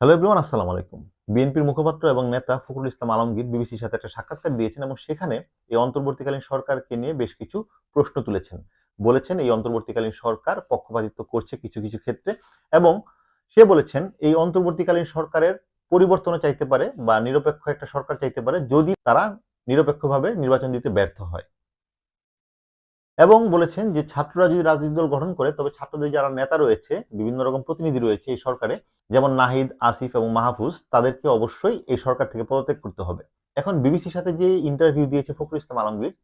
Hello everyone আসসালামু আলাইকুম। বিএনপির মুখপাত্র এবং নেতা ফখরুল ইসলাম আলমগীর বিবিসির সাথে একটা সাক্ষাৎকার দিয়েছেন এবং সেখানে এই অন্তর্বর্তীকালীন সরকারকে নিয়ে বেশ কিছু প্রশ্ন তুলেছেন। বলেছেন এই অন্তর্বর্তীকালীন সরকার পক্ষপাতিত্ব করছে কিছু কিছু ক্ষেত্রে এবং সে বলেছেন এই অন্তর্বর্তীকালীন সরকারের পরিবর্তনও চাইতে পারে বা নিরপেক্ষ একটা সরকার চাইতে পারে যদি তারা নিরপেক্ষভাবে নির্বাচন দিতে ব্যর্থ হয়। এবং বলেছেন যে ছাত্ররা যদি রাজনৈতিক দল গঠন করে, তবে ছাত্রদের যারা নেতা রয়েছে, বিভিন্ন রকম প্রতিনিধি রয়েছে এই সরকারে, যেমন নাহিদ, আসিফ এবং মাহফুজ, তাদেরকে অবশ্যই এই সরকার থেকে পদত্যাগ করতে হবে। এখন বিবিসির সাথে যে ইন্টারভিউ দিয়েছে ফখরুল ইসলাম আলমগীর,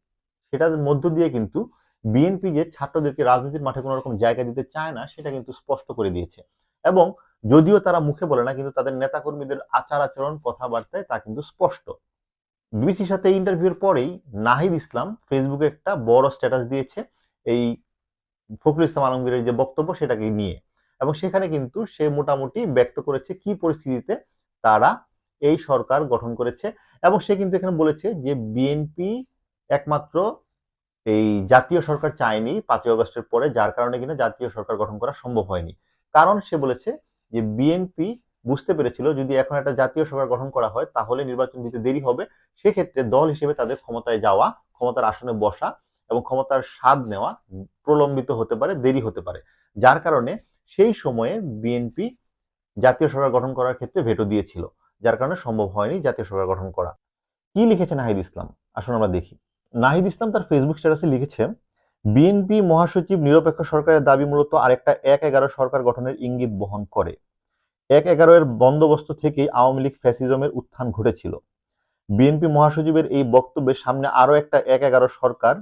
সেটার মধ্য দিয়ে কিন্তু বিএনপি যে ছাত্রদেরকে রাজনীতির মাঠে কোনো রকম জায়গা দিতে চায় না, সেটা কিন্তু স্পষ্ট করে দিয়েছে। এবং যদিও তারা মুখে বলে না, কিন্তু তাদের নেতাকর্মীদের আচার আচরণ কথাবার্তায় তা কিন্তু স্পষ্ট। বিবিসির সাথে ইন্টারভিউর পরেই নাহিদ ইসলাম ফেসবুকে একটা বড় স্ট্যাটাস দিয়েছে এই ফখরুল ইসলাম আলমগীরের যে বক্তব্য সেটাকে নিয়ে। এবং সেখানে কিন্তু সে মোটামুটি ব্যক্ত করেছে কি পরিস্থিতিতে তারা এই সরকার গঠন করেছে। এবং সে কিন্তু এখানে বলেছে যে বিএনপি একমাত্র এই জাতীয় সরকার চায়নি পাঁচই আগস্টের পরে, যার কারণে কিনা জাতীয় সরকার গঠন করা সম্ভব হয়নি। কারণ সে বলেছে যে বিএনপি বুঝতে পেরেছিল যদি এখন একটা জাতীয় সরকার গঠন করা হয়, তাহলে নির্বাচন দিতে দেরি হবে। সেক্ষেত্রে দল হিসেবে তাদের ক্ষমতায় যাওয়া, ক্ষমতার আসনে বসা এবং ক্ষমতার স্বাদ নেওয়া প্রলম্বিত হতে পারে, দেরি হতে পারে। যার কারণে সেই সময়ে বিএনপি জাতীয় সরকার গঠন করার ক্ষেত্রে ভেটো দিয়েছিল। যার কারণে সম্ভব হয়নি জাতীয় সরকার গঠন করা। কি লিখেছে নাহিদ ইসলাম? আসুন আমরা দেখি। নাহিদ ইসলাম তার ফেসবুক স্ট্যাটাসে লিখেছে, বিএনপি মহাসচিব নিরপেক্ষ সরকারের দাবি মূলত আরেকটা এক এগারো সরকার গঠনের ইঙ্গিত বহন করে। এক এগারো এর বন্দোবস্ত থেকেই আওয়ামী লীগ ফ্যাসিজমের উত্থান ঘটেছিল। বিএনপি মহাসচিবের এই বক্তব্যের সামনে আরও একটা এক এগারো সরকার,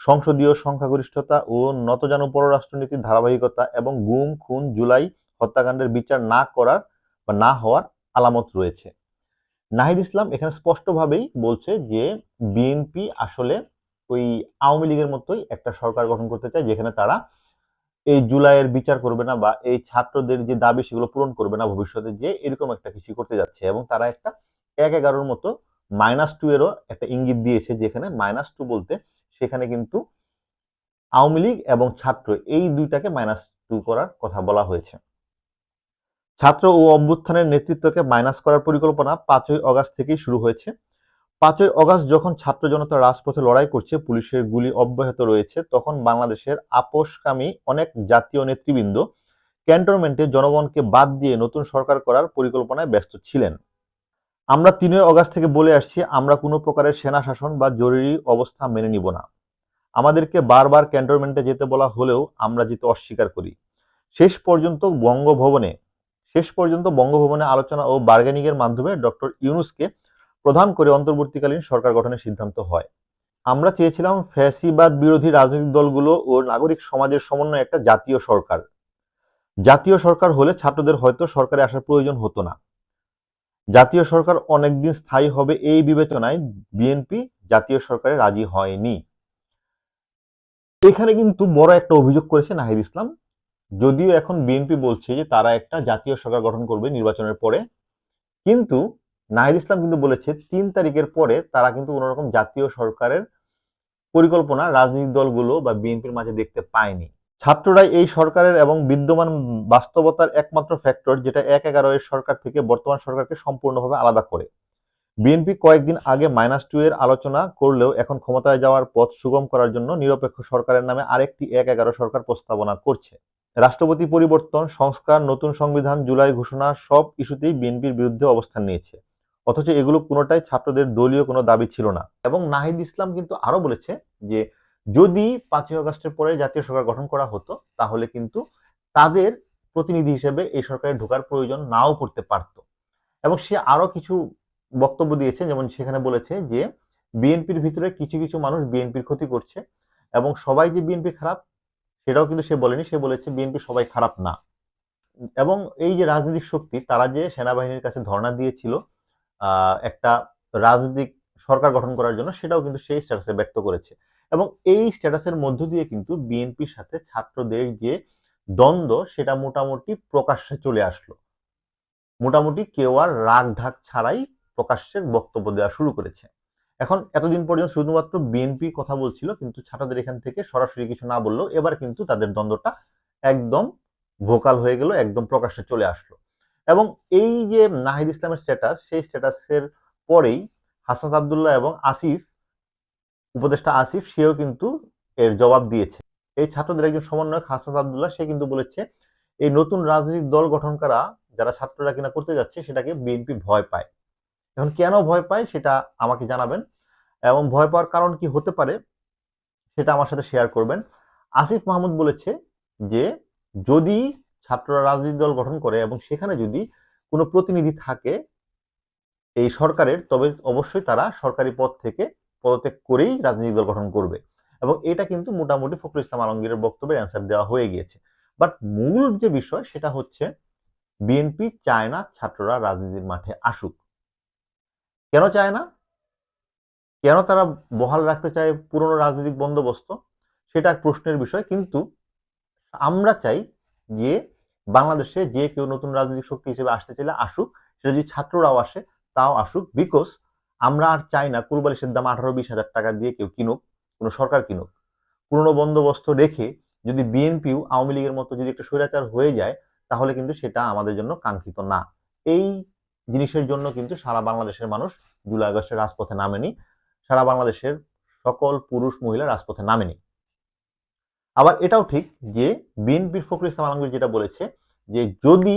সংসদীয় সংখ্যাগরিষ্ঠতা ও নতজানু পররাষ্ট্রনীতির ধারাবাহিকতা এবং গুম, খুন, জুলাই হত্যাকাণ্ডের বিচার না করার বা না হওয়ার আলামত রয়েছে। নাহিদ ইসলাম এখানে স্পষ্টভাবেই বলছে যে বিএনপি আসলে ওই আওয়ামী লীগের মতোই একটা সরকার গঠন করতে চায়, যেখানে তারা এই জুলাইয়ের বিচার করবে না বা এই ছাত্রদের যে দাবি সেগুলো পূরণ করবে না ভবিষ্যতে যে এরকম একটা কিছু করতে যাচ্ছে এবং তারা একটা এক এগারোর মতো মাইনাস টু এরও একটা ইঙ্গিত দিয়েছে যেখানে মাইনাস টু বলতে সেখানে কিন্তু আওয়ামী লীগ এবং ছাত্র এই দুইটাকে মাইনাস টু করার কথা বলা হয়েছে। ছাত্র ও অভ্যুত্থানের নেতৃত্বকে মাইনাস করার পরিকল্পনা পাঁচই অগাস্ট থেকেই শুরু হয়েছে। পাঁচই অগাস্ট যখন ছাত্র জনতা রাজপথে লড়াই করছে, পুলিশের গুলি অব্যাহত রয়েছে, তখন বাংলাদেশের আপোষকামী অনেক জাতীয় নেতৃবৃন্দ ক্যান্টনমেন্টে জনগণকে বাদ দিয়ে নতুন সরকার করার পরিকল্পনায় ব্যস্ত ছিলেন। আমরা তিনই অগাস্ট থেকে বলে আসছি, আমরা কোনো প্রকারের সেনা শাসন বা জরুরি অবস্থা মেনে নিব না। আমাদেরকে বারবার ক্যান্টনমেন্টে যেতে বলা হলেও আমরা যেতে অস্বীকার করি। শেষ পর্যন্ত বঙ্গভবনে, শেষ পর্যন্ত বঙ্গভবনে আলোচনা ও বার্গেনিং এর মাধ্যমে ডক্টর ইউনুসকে প্রধান করে অন্তর্বর্তীকালীন সরকার গঠনের সিদ্ধান্ত হয়। আমরা চেয়েছিলাম ফ্যাসিবাদ বিরোধী রাজনৈতিক দলগুলো ও নাগরিক সমাজের সমন্বয়ে একটা জাতীয় সরকার। জাতীয় সরকার হলে ছাত্রদের হয়তো সরকারে আসার প্রয়োজন হতো না। জাতীয় সরকার অনেকদিন স্থায়ী হবে এই বিবেচনায় বিএনপি জাতীয় সরকারে রাজি হয়নি। এখানে কিন্তু বড় একটা অভিযোগ করেছে নাহিদ ইসলাম। যদিও এখন বিএনপি বলছে যে তারা একটা জাতীয় সরকার গঠন করবে নির্বাচনের পরে। কিন্তু নাহিদ ইসলাম কিন্তু বলেছে, তিন তারিখের পরে তারা কিন্তু কোনো রকম জাতীয় সরকারের পরিকল্পনা, রাজনৈতিক দলগুলো বা বিএনপির মাঝে দেখতে পায়নি। ছাত্ররাই এই সরকারের এবং বিদ্যমান বাস্তবতার একমাত্র ফ্যাক্টর যেটা এক এগারো এর সরকার থেকে বর্তমান সরকারকে সম্পূর্ণভাবে আলাদা করে। বিএনপি কয়েকদিন আগে মাইনাস টু এর আলোচনা করলেও এখন ক্ষমতায় যাওয়ার পথ সুগম করার জন্য নিরপেক্ষ সরকারের নামে আরেকটি এক এগারো সরকার প্রস্তাবনা করছে। রাষ্ট্রপতি পরিবর্তন, সংস্কার, নতুন সংবিধান, জুলাই ঘোষণা সব ইস্যুতেই বিএনপির বিরুদ্ধে অবস্থান নিয়েছে। অথচ এগুলো কোনোটাই ছাত্রদের দলীয় কোনো দাবি ছিল না। এবং নাহিদ ইসলাম কিন্তু আরও বলেছে যে, যদি পাঁচই আগস্টের পরে জাতীয় সরকার গঠন করা হতো, তাহলে কিন্তু তাদের প্রতিনিধি হিসেবে এই সরকারে ঢোকার প্রয়োজন নাও পড়তে পারত। এবং সে আরও কিছু বক্তব্য দিয়েছে, যেমন সেখানে বলেছে যে, বিএনপির ভিতরে কিছু কিছু মানুষ বিএনপির ক্ষতি করছে এবং সবাই যে বিএনপি খারাপ, সেটাও কিন্তু সে বলেনি। সে বলেছে বিএনপি সবাই খারাপ না। এবং এই যে রাজনৈতিক শক্তি, তারা যে সেনাবাহিনীর কাছে ধর্ণা দিয়েছিল একটা রাজনৈতিক সরকার গঠন করার জন্য সেটাও কিন্তু সেই স্ট্যাটাসে ব্যক্ত করেছে। এবং এই স্ট্যাটাসের মধ্য দিয়ে কিন্তু বিএনপির সাথে ছাত্রদের যে দ্বন্দ্ব, সেটা মোটামুটি প্রকাশ্যে চলে আসলো। মোটামুটি কেউ আর রাগ ঢাক ছাড়াই প্রকাশ্যে বক্তব্য দেওয়া শুরু করেছে। এখন এতদিন পর্যন্ত শুধুমাত্র বিএনপি কথা বলছিল, কিন্তু ছাত্রদের এখান থেকে সরাসরি কিছু না বললেও এবার কিন্তু তাদের দ্বন্দ্বটা একদম ভোকাল হয়ে গেল, একদম প্রকাশ্যে চলে আসলো। এবং এই যে নাহিদ ইসলামের স্ট্যাটাস সেই স্ট্যাটাসের পরেই হাসান আবদুল্লাহ এবং আসিফ, উপদেষ্টা আসিফ, সেও কিন্তু এর জবাব দিয়েছে। এই ছাত্রদের একজন সমন্বয়ক হাসান আবদুল্লাহ, সে কিন্তু বলেছে, এই নতুন রাজনৈতিক দল গঠন করা, যারা ছাত্ররা কিনা করতে যাচ্ছে, সেটাকে বিএনপি ভয় পায়। এখন কেন ভয় পায়, সেটা আমাকে জানাবেন এবং ভয় পাওয়ার কারণ কি হতে পারে, সেটা আমার সাথে শেয়ার করবেন। আসিফ মাহমুদ বলেছে যে, যদি ছাত্ররা রাজনীতি দল গঠন করে এবং সেখানে যদি কোনো প্রতিনিধি থাকে এই সরকারের, তবে অবশ্যই তারা সরকারি পদ থেকে পদত্যাগ করেই রাজনৈতিক দল গঠন করবে। এবং এটা কিন্তু মোটামুটি ফখরুল ইসলাম আলমগীরের বক্তব্যের অ্যান্সার দেওয়া হয়ে গিয়েছে। বাট মূল যে বিষয় সেটা হচ্ছে বিএনপি চায় না ছাত্ররা রাজনীতির মাঠে আসুক। কেন চায় না? কেন তারা বহাল রাখতে চায় পুরনো রাজনৈতিক বন্দোবস্ত? সেটা এক প্রশ্নের বিষয়। কিন্তু আমরা চাই যে বাংলাদেশে যে কেউ নতুন রাজনৈতিক শক্তি হিসেবে আসতে চাইলে আসুক, সেটা যদি ছাত্ররাও আসে, তাও আসুক বিকজ আমরা আর চাই না কুরবালিশের দাম আঠারো, বিশ হাজার টাকা দিয়ে কেউ কিনুক, কোনো সরকার কিনুক। পুরনো বন্দোবস্ত রেখে যদি বিএনপিও আওয়ামী লীগের মতো যদি একটা স্বৈরাচার হয়ে যায়, তাহলে কিন্তু সেটা আমাদের জন্য কাঙ্ক্ষিত না। এই জিনিসের জন্য কিন্তু সারা বাংলাদেশের মানুষ জুলাই আগস্টের রাজপথে নামেনি, সারা বাংলাদেশের সকল পুরুষ মহিলা রাজপথে নামেনি। আবার এটাও ঠিক যে বিএনপির ফখরুল ইসলাম আলমগীর যেটা বলেছে যে যদি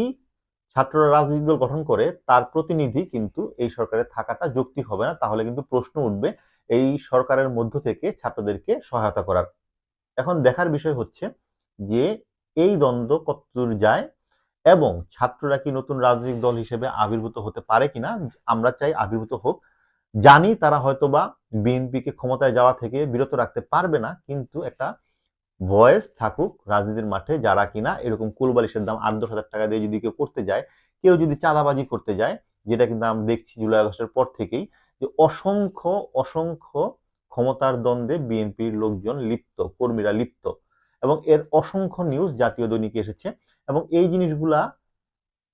ছাত্ররা রাজনৈতিক দল গঠন করে, তার প্রতিনিধি কিন্তু এই সরকারে থাকাটা যৌক্তিক হবে না। তাহলে কিন্তু প্রশ্ন উঠবে এই সরকারের মধ্য থেকে ছাত্রদেরকে সহায়তা করার। এখন দেখার বিষয় হচ্ছে যে এই দ্বন্দ্ব কতদূর যায় এবং ছাত্ররা কি নতুন রাজনৈতিক দল হিসেবে আবির্ভূত হতে পারে কিনা, আমরা চাই আবির্ভূত হোক। জানি তারা হয়তোবা বিএনপিকে ক্ষমতায় যাওয়া থেকে বিরত রাখতে পারবে না, কিন্তু একটা ভয়েস থাকুক রাজনীতির মাঠে, যারা কিনা এরকম কুলবালিশের দাম আট দশ হাজার টাকা দিয়ে যদি কেউ করতে যায়, কেউ যদি চাঁদাবাজি করতে যায়, যেটা কিন্তু আমরা দেখছি জুলাই আগস্টের পর থেকেই, যে অসংখ্য অসংখ্য ক্ষমতার দ্বন্দ্বে বিএনপির লোকজন লিপ্ত, কর্মীরা লিপ্ত। এবং এর অসংখ্য নিউজ জাতীয় দৈনিকে এসেছে। এবং এই জিনিসগুলা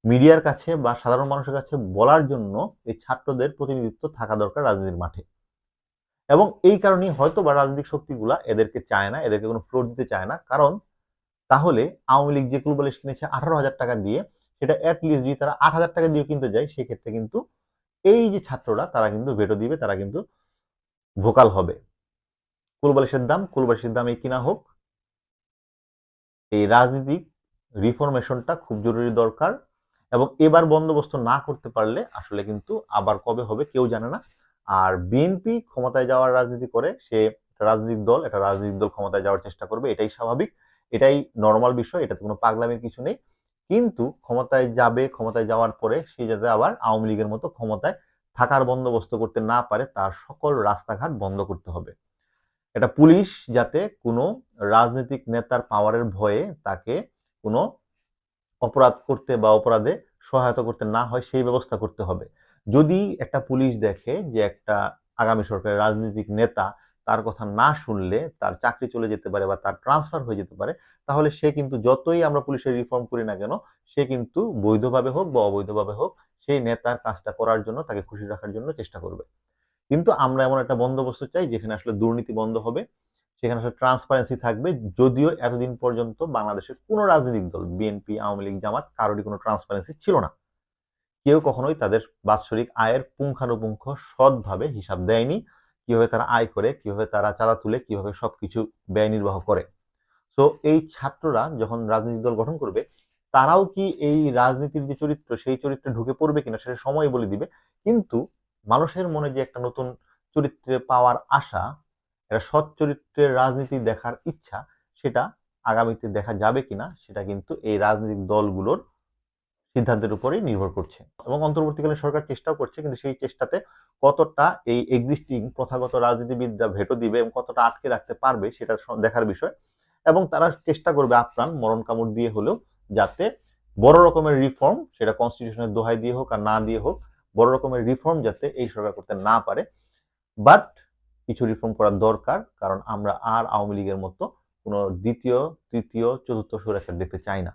মিডিয়ার কাছে বা সাধারণ মানুষের কাছে বলার জন্য এই ছাত্রদের প্রতিনিধিত্ব থাকা দরকার রাজনীতির মাঠে। এবং এই কারণেই হয়তো বা রাজনৈতিক শক্তিগুলা এদেরকে চায় না, এদেরকে কোনো ফ্লোর দিতে চায় না। কারণ তাহলে আওয়ামী লীগ যে কুলবালিশ কিনেছে আঠারো হাজার টাকা দিয়ে, সেটা অ্যাটলিস্ট যদি তারা আট হাজার টাকা দিয়ে কিনতে যায়, সেক্ষেত্রে কিন্তু এই যে ছাত্ররা, তারা কিন্তু ভেটো দিবে, তারা কিন্তু ভোকাল হবে। কুলবালিশের দাম কুলবালিশের দাম এই কিনা হোক, এই রাজনীতিক রিফরমেশনটা খুব জরুরি দরকার এবং এবার বন্দোবস্ত না করতে পারলে আসলে কিন্তু আবার কবে হবে কেউ জানে না। আর বিএনপি ক্ষমতায় যাওয়ার রাজনীতি করে, সে রাজনৈতিক দল, একটা রাজনৈতিক দল ক্ষমতায় যাওয়ার চেষ্টা করবে, এটাই স্বাভাবিক। এটাই নর্মাল বিষয়, এটাতে কোনো পাগলামির কিছু নেই। কিন্তু ক্ষমতায় যাবে, ক্ষমতায় যাওয়ার পরে সে যাতে আবার আওয়ামী লীগের মতো ক্ষমতায় থাকার বন্দোবস্ত করতে না পারে, তার সকল রাস্তাঘাট বন্ধ করতে হবে। এটা পুলিশ যাতে কোনো রাজনৈতিক নেতার পাওয়ারের ভয়ে তাকে কোনো অপরাধ করতে বা অপরাধে সহায়তা করতে না হয়, সেই ব্যবস্থা করতে হবে। যদি একটা পুলিশ দেখে যে একটা আগামী সরকারের রাজনৈতিক নেতা তার কথা না শুনলে, তার চাকরি চলে যেতে পারে বা তার ট্রান্সফার হয়ে যেতে পারে, তাহলে সে কিন্তু যতই আমরা পুলিশের রিফর্ম করি না কেন, সে কিন্তু বৈধভাবে হোক বা অবৈধভাবে হোক, সেই নেতার কাজটা করার জন্য, তাকে খুশি রাখার জন্য চেষ্টা করবে। কিন্তু আমরা এমন একটা বন্দোবস্ত চাই যেখানে আসলে দুর্নীতি বন্ধ হবে, সেখানে আসলে ট্রান্সপারেন্সি থাকবে, যদিও এতদিন পর্যন্ত বাংলাদেশের কোনো রাজনৈতিক দল বিএনপি আওয়ামী লীগ, জামাত, কারোরই কোনো ট্রান্সপারেন্সি ছিল না। কেউ কখনোই তাদের বাৎসরিক আয়ের পুঙ্খানুপুঙ্খ সৎভাবে হিসাব দেয়নি। কীভাবে তারা আয় করে, কীভাবে তারা চাঁদা তুলে, কীভাবে সবকিছু ব্যয় নির্বাহ করে। তো এই ছাত্ররা যখন রাজনৈতিক দল গঠন করবে, তারাও কি এই রাজনীতির যে চরিত্র, সেই চরিত্রে ঢুকে পড়বে কিনা সেটা সময় বলে দিবে। কিন্তু মানুষের মনে যে একটা নতুন চরিত্রে পাওয়ার আশা, একটা সৎ চরিত্রের রাজনীতি দেখার ইচ্ছা, সেটা আগামীতে দেখা যাবে কিনা, সেটা কিন্তু এই রাজনৈতিক দলগুলোর সিদ্ধান্তের উপরেই নির্ভর করছে। এবং অন্তর্বর্তীকালীন সরকার চেষ্টাও করছে, কিন্তু সেই চেষ্টাতে কতটা এই এক্সিস্টিং প্রথাগত রাজনীতিবিদরা ভেটো দিবে এবং কতটা আটকে রাখতে পারবে সেটা দেখার বিষয়। এবং তারা চেষ্টা করবে আপ্রাণ মরণ কামড় দিয়ে হলেও যাতে বড় রকমের রিফর্ম সেটা কনস্টিটিউশনের দোহাই দিয়ে হোক আর না দিয়ে হোক, বড় রকমের রিফর্ম যাতে এই সরকার করতে না পারে। বাট কিছু রিফর্ম করার দরকার, কারণ আমরা আর আওয়ামী লীগের মতো কোনো দ্বিতীয়, তৃতীয়, চতুর্থ সুরেখার দেখতে চাই না।